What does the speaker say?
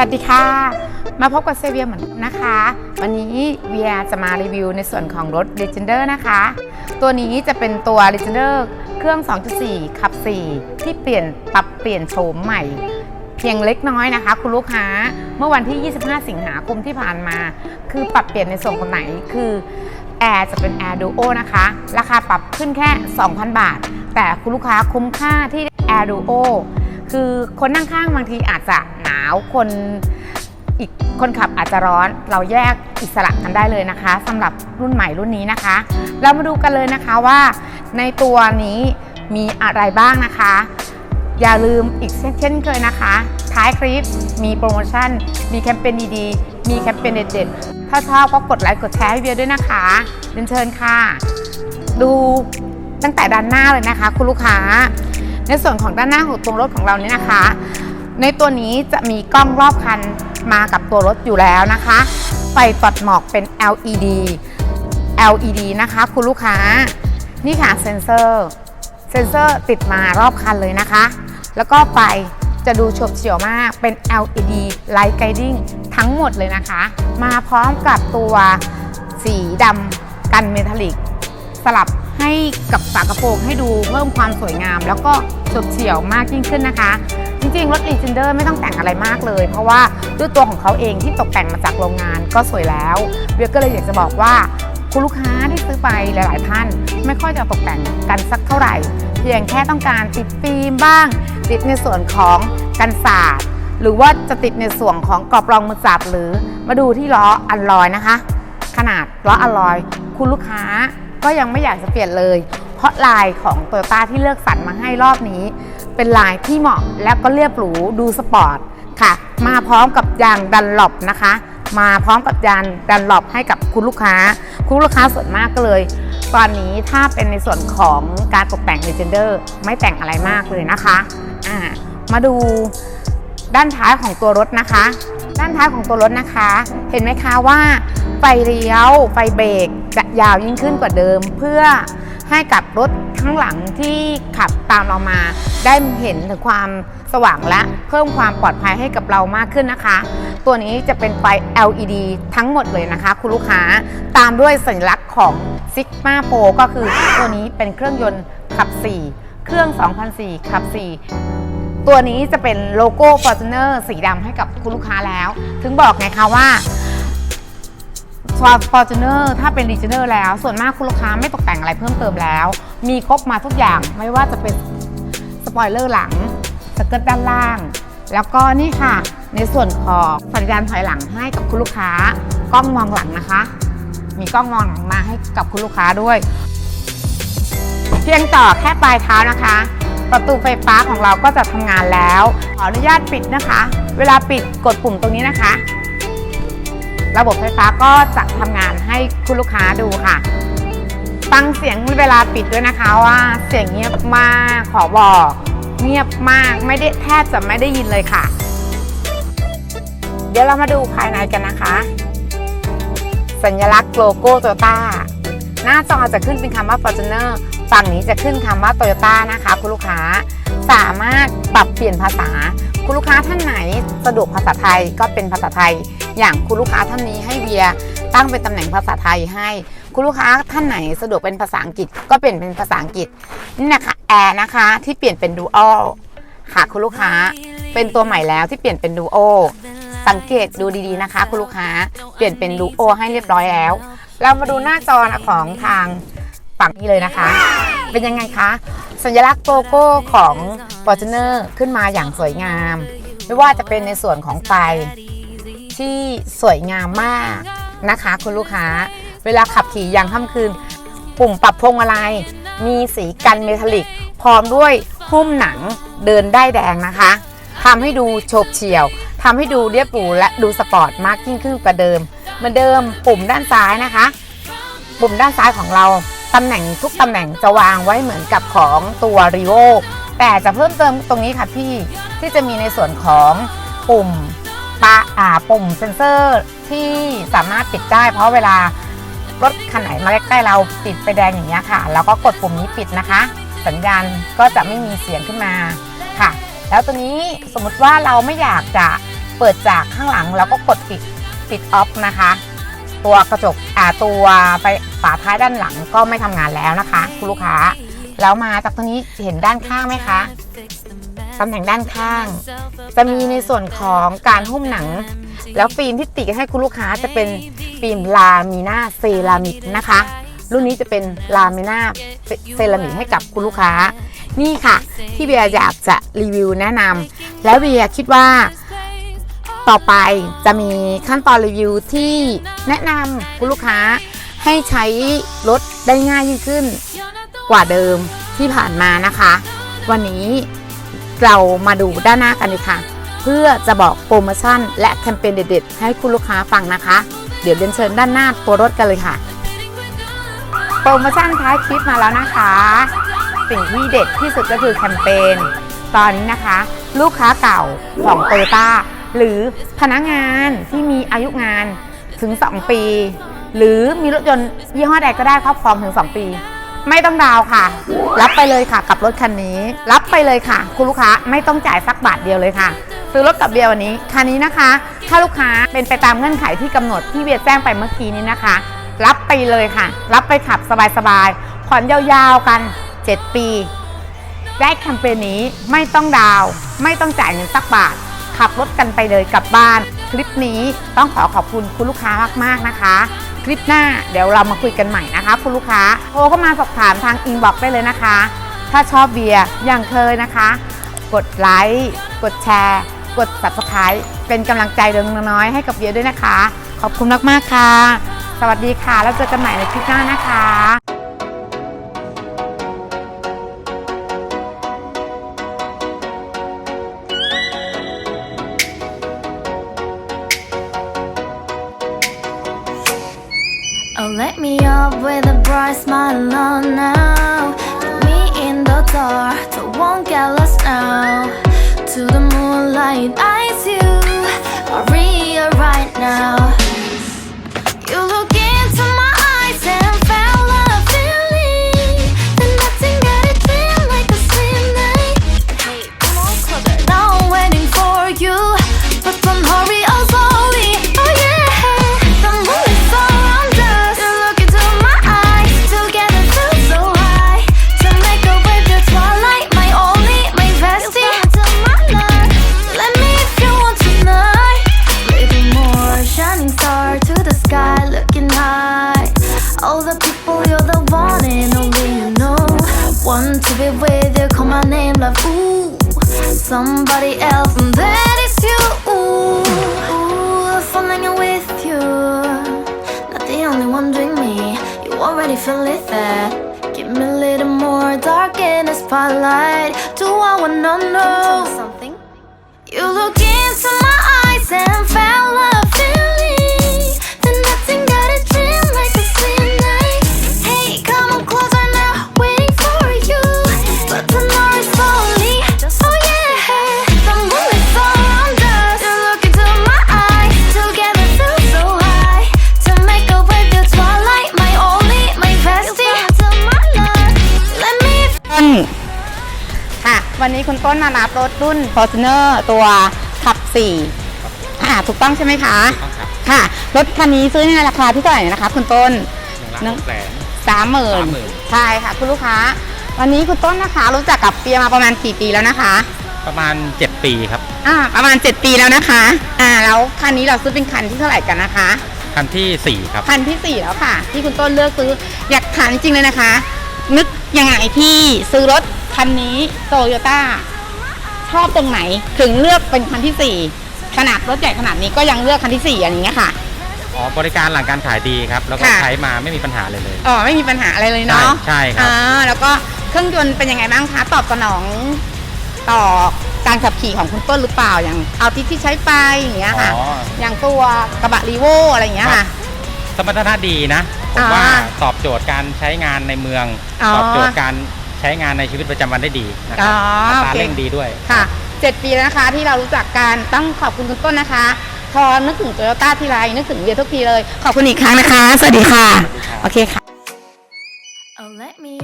วัสดีค่ะ มาพบกับเซเวียเหมือนเดิมนะคะ วันนี้เวียจะมารีวิวในส่วนของรถ Legender นะคะ ตัวนี้จะเป็นตัว Legender เครื่อง 2.4 ขับ 4 ที่เปลี่ยนปรับเปลี่ยนโฉมใหม่ เพียงเล็กน้อยนะคะ คุณลูกค้าเมื่อวันที่ 25 สิงหาคมที่ผ่านมา คือปรับเปลี่ยนในส่วนของไหนคือแอร์จะเป็น Air Duo นะคะ ราคาปรับขึ้นแค่ 2,000 บาท แต่คุณลูกค้าคุ้มค่าที่ Air Duo คือคนนั่งข้างบางทีอาจจะหนาวคนอีกคนขับอาจจะร้อนเราแยกอิสระกันได้เลยนะคะสำหรับรุ่นใหม่รุ่นนี้นะคะ เรามาดูกันเลยนะคะว่า ในตัวนี้มีอะไรบ้างนะคะ อย่าลืมอีกเช่นเคยนะคะ ท้ายคลิปมีโปรโมชั่น มีแคมเปญดีๆ มีแคมเปญเด็ดๆ ถ้าชอบก็กดไลค์กดแชร์ให้เวียด้วยนะคะเรียนเชิญค่ะ ดูตั้งแต่ด้านหน้าเลยนะคะ คุณลูกค้า ในส่วนของด้านหน้าของตัวรถของเราเนี่ยนะคะ ในตัวนี้จะมีกล้องรอบคันมากับตัวรถอยู่แล้วนะคะ ไฟตัดหมอกเป็น LED LED นะคะคุณลูกค้า นี่ค่ะเซ็นเซอร์เซ็นเซอร์ติดมารอบคันเลยนะคะ แล้วก็ไฟจะดูฉบเฉี่ยวมากเป็น LED Light Guiding ทั้งหมดเลยนะคะ มาพร้อมกับตัวสีดำกันเมทัลลิกสลับ ให้กับฝากระโปรงให้ดูเพิ่มความสวยงาม แล้วก็โฉบเฉี่ยวมากยิ่งขึ้นนะคะ จริงๆ รถ l e g e n d e r ไม่ต้องแต่งอะไรมากเลย เพราะว่าด้วยตัวของเขาเองที่ตกแต่งมาจากโรงงานก็สวยแล้วเวียก็เลยอยากจะบอกว่าคุณลูกค้าที่ซื้อไปหลาย ๆ ท่าน ไม่ค่อยจะตกแต่งกันสักเท่าไหร่ เพียงแค่ต้องการติดฟิล์มบ้าง ติดในส่วนของกันศาสตร์หรือว่าจะติดในส่วนของกรอบรองมือจับหรือมาดูที่ล้ออัลลอยนะคะ ขนาดล้ออัลลอย คุณลูกค้า ก็ยังไม่อยากจะเปลี่ยนเลย เพราะลายของ t o y ยต้าที่เลือกสรรมาให้รอบนี้ เป็นลายที่เหมาะและก็เรียบหรูดูสปอร์ตค่ะ มาพร้อมกับยางดันหลบนะคะ มาพร้อมกับยางดันหลบให้กับคุณลูกค้า คุณลูกค้าส่วนมากก็เลย ตอนนี้ถ้าเป็นในส่วนของการตกแต่ง Legender ไม่แต่งอะไรมากเลยนะคะ อ่า มาดูด้านท้ายของตัวรถนะคะ ด้านท้ายของตัวรถนะคะ เห็นไหมคะว่า ไฟเลี้ยว ไฟเบรกจะยาวยิ่งขึ้นกว่าเดิม เพื่อให้กับรถข้างหลังที่ขับตามเรามา ได้เห็นถึงความสว่างและเพิ่มความปลอดภัยให้กับเรามากขึ้นนะคะ ตัวนี้จะเป็นไฟ LED ทั้งหมดเลยนะคะ คุณลูกค้าตามด้วยสัญลักษณ์ของ Sigma Pro ก็คือตัวนี้เป็นเครื่องยนต์ขับ 4 เครื่อง 2004 ขับ 4 ตัวนี้จะเป็นโลโก้ Fortuner สีดำให้กับคุณลูกค้าแล้ว ถึงบอกไงคะว่าฟอร์จูเนอร์ถ้าเป็น r ีเจเนอร์แล้ว ส่วนมากคุณลูกค้าไม่ตกแต่งอะไรเพิ่มเติมแล้ว มีครบมาทุกอย่างไม่ว่าจะเป็นสปอยเลอร์หลังสเกิร์ตด้านล่าง แล้วก็นี่ค่ะ ในส่วนของสัญญาณถอยหลังให้กับคุณลูกค้ากล้องมองหลังนะคะ มีกล้องมองหลังมาให้กับคุณลูกค้าด้วย เพียงต่อแค่ปลายเท้านะคะ ประตูไฟฟ้าของเราก็จะทำงานแล้ว ขออนุญาตปิดนะคะ เวลาปิดกดปุ่มตรงนี้นะคะ ระบบไฟฟ้าก็จะทำงานให้คุณลูกค้าดูค่ะ ฟังเสียงเวลาปิดด้วยนะคะว่าเสียงเงียบมากขอบอกเงียบมากไม่ได้แทบจะไม่ได้ยินเลยค่ะ เดี๋ยวเรามาดูภายในกันนะคะ สัญลักษณ์โลโก้โตต้าหน้าจอจะขึ้นเป็นคำว่า Fortuner ฝั่งนี้จะขึ้นคำว่า Toyota นะคะคุณลูกค้าสามารถปรับเปลี่ยนภาษา คุณลูกค้าท่านไหนสะดวกภาษาไทยก็เป็นภาษาไทย อย่างคุณลูกค้าท่านนี้ให้เวียตั้งเป็นตำแหน่งภาษาไทยให้ คุณลูกค้าท่านไหนสะดวกเป็นภาษาอังกฤษก็เปลี่ยนเป็นภาษาอังกฤษนี่นะคะแอร์นะคะที่เปลี่ยนเป็นดูอัลค่ะคุณลูกค้าเป็นตัวใหม่แล้วที่เปลี่ยนเป็นดูโอสังเกตดูดีๆนะคะ คุณลูกค้าเปลี่ยนเป็นดูโอให้เรียบร้อยแล้ว เรามาดูหน้าจอของทาง ฝั่งนี้เลยนะคะ เป็นยังไงคะ สัญลักษณ์โลโก้ของ Fortuner ขึ้นมาอย่างสวยงาม ไม่ว่าจะเป็นในส่วนของไฟที่สวยงามมากนะคะ คุณลูกค้า เวลาขับขี่ยามค่ำคืน ปุ่มปรับพวงมาลัยมีสีกันเมทัลลิก พร้อมด้วยหุ้มหนังเดินได้แดงนะคะทำให้ดูโฉบเฉี่ยวทำให้ดูเรียบหรูและดูสปอร์ตมากยิ่งขึ้นกว่าเดิมเหมือนเดิมปุ่มด้านซ้ายนะคะ ปุ่มด้านซ้ายของเรา ตำแหน่งทุกตำแหน่งจะวางไว้เหมือนกับของตัว r ีโ o แต่จะเพิ่มเติมตรงนี้ค่ะพี่ที่จะมีในส่วนของปุ่มปะอ่าปุ่มเซ็นเซอร์ที่สามารถปิดได้ เพราะเวลารถคันไหนมาใกล้ๆเราติดไฟแดงอย่างเงี้ยค่ะเราก็กดปุ่มนี้ปิดนะคะ สัญญาณก็จะไม่มีเสียงขึ้นมาค่ะ แล้วตัวนี้สมมติว่าเราไม่อยากจะเปิดจากข้างหลังแล้วก็กดปิดปิดออฟนะคะ ตัวกระจกอ่าตัวไฟฝาท้ายด้านหลังก็ไม่ทำงานแล้วนะคะ คุณลูกค้า แล้วมาจากตรงนี้เห็นด้านข้างไหมคะตำแหน่งด้านข้าง จะมีในส่วนของการหุ้มหนัง แล้วฟิล์มที่ติดให้คุณลูกค้าจะเป็นฟิล์มลามิน่าเซรามิกนะคะ รุ่นนี้จะเป็นลามิน่าเซรามิกให้กับคุณลูกค้า นี่ค่ะ ที่เบียร์อยากจะรีวิวแนะนำแล้วเบียร์คิดว่า ต่อไปจะมีขั้นตอนรีวิวที่แนะนำคุณลูกค้าให้ใช้รถได้ง่ายยิ่งขึ้นกว่าเดิมที่ผ่านมานะคะ วันนี้เรามาดูด้านหน้ากันเลยค่ะ เพื่อจะบอกโปรโมชั่นและแคมเปญเด็ด ๆ ให้คุณลูกค้าฟังนะคะ เดี๋ยวเดินเชิญด้านหน้าตัวรถกันเลยค่ะ โปรโมชั่นท้ายคลิปมาแล้วนะคะ สิ่งที่เด็ดที่สุดก็คือแคมเปญตอนนี้นะคะ ลูกค้าเก่าของโตโยต้า หรือพนักงานที่มีอายุงานถึง 2 ปี หรือมีรถยนต์ยี่ห้อใดก็ได้ครอบครองถึง 2 ปี ไม่ต้องดาวค่ะ รับไปเลยค่ะกับรถคันนี้ รับไปเลยค่ะ คุณลูกค้าไม่ต้องจ่ายสักบาทเดียวเลยค่ะ ซื้อรถกับเบียร์วันนี้คันนี้นะคะ ถ้าลูกค้าเป็นไปตามเงื่อนไขที่กำหนดที่เบียร์แจ้งไปเมื่อกี้นี้นะคะ รับไปเลยค่ะ รับไปขับสบายๆผ่อนยาวๆกัน 7 ปีได้แคมเปญนี้ไม่ต้องดาว ไม่ต้องจ่ายเงินสักบาท ขับรถกันไปเลยกลับบ้าน คลิปนี้ต้องขอขอบคุณคุณลูกค้ามากๆนะคะ คลิปหน้าเดี๋ยวเรามาคุยกันใหม่นะคะ คุณลูกค้าโทรเข้ามาสอบถามทางอินบ็อกซ์ได้เลยนะคะ ถ้าชอบเบียร์อย่างเคยนะคะ กดไลค์กดแชร์ กด subscribe เป็นกำลังใจเล็กน้อยให้กับเบียร์ด้วยนะคะ ขอบคุณมากๆค่ะ สวัสดีค่ะ แล้วเจอกันใหม่ในคลิปหน้านะคะ won't get lost now. To the moonlight, eyes you, Maria, right now. Star to the sky, looking high. All the people, you're the one and only you know. Want to be with you, call my name, love. Ooh, somebody else, and that is you. Ooh, ooh, falling in with you. Not the only one doing me. You already feel it there. Give me a little more dark in the spotlight. Do I wanna know something? You look into my eyes and felt ต้นมารับรถรุ่น Fortuner ตัวขับ4อ่าถูกต้องใช่ไหมคะ ต้องครับค่ะ รถคันนี้ซื้อในราคาที่เท่าไหร่นะคะคุณต้น หนึ่งล้านหกแสน สามหมื่น30,000 ใช่ค่ะ คุณลูกค้า วันนี้คุณต้นนะคะ รู้จักกับเปียมาประมาณกี่ปีแล้วนะคะ ประมาณ 7 ปีครับ อ่า ประมาณ 7 ปีแล้วนะคะ อ่า แล้วคันนี้เราซื้อเป็นคันที่เท่าไหร่กันนะคะ คันที่4 ครับ คันที่ 4 แล้วค่ะ ที่คุณต้นเลือกซื้อ อยากถามจริงๆเลยนะคะ นึกยังไงที่ซื้อรถคันนี้โตโยต้า ชอบตรงไหนถึงเลือกเป็นคันที่ 4 ขนาดรถใหญ่ขนาดนี้ก็ยังเลือกคันที่4อย่างเงี้ยค่ะ อ๋อบริการหลังการขายดีครับ แล้วก็ค่ะ ใช้มาไม่มีปัญหาเลยเลย อ๋อไม่มีปัญหาอะไรเลยเนาะใช่ใช่ครับ อ่าแล้วก็เครื่องยนต์เป็นยังไงบ้างคะตอบสนองต่อการขับขี่ของคุณต้นหรือเปล่าอย่างเอาที่ที่ใช้ไปอย่างเงี้ยค่ะ อ๋อ อย่างตัวกระบะรีโวอะไรอย่างเงี้ยค่ะ สมรรถนะดีนะ ผมอ่าว่าตอบโจทย์การใช้งานในเมือง อ๋อ ตอบโจทย์การ ใช้งานในชีวิตประจำวันได้ดีนะคอ๋รัอบอัตราโอเค เร่งดีด้วย ค่ะเจ็ดปีแล้วนะคะที่เรารู้จักกันต้องขอบคุณคุณต้นนะคะ พอนึกถึงโตโยต้าทีไรนึกถึงเบียร์ทุกทีเลย ขอบคุณอีกครั้งนะคะ สวัสดีค่ะ โอเคค่ะ Oh, let me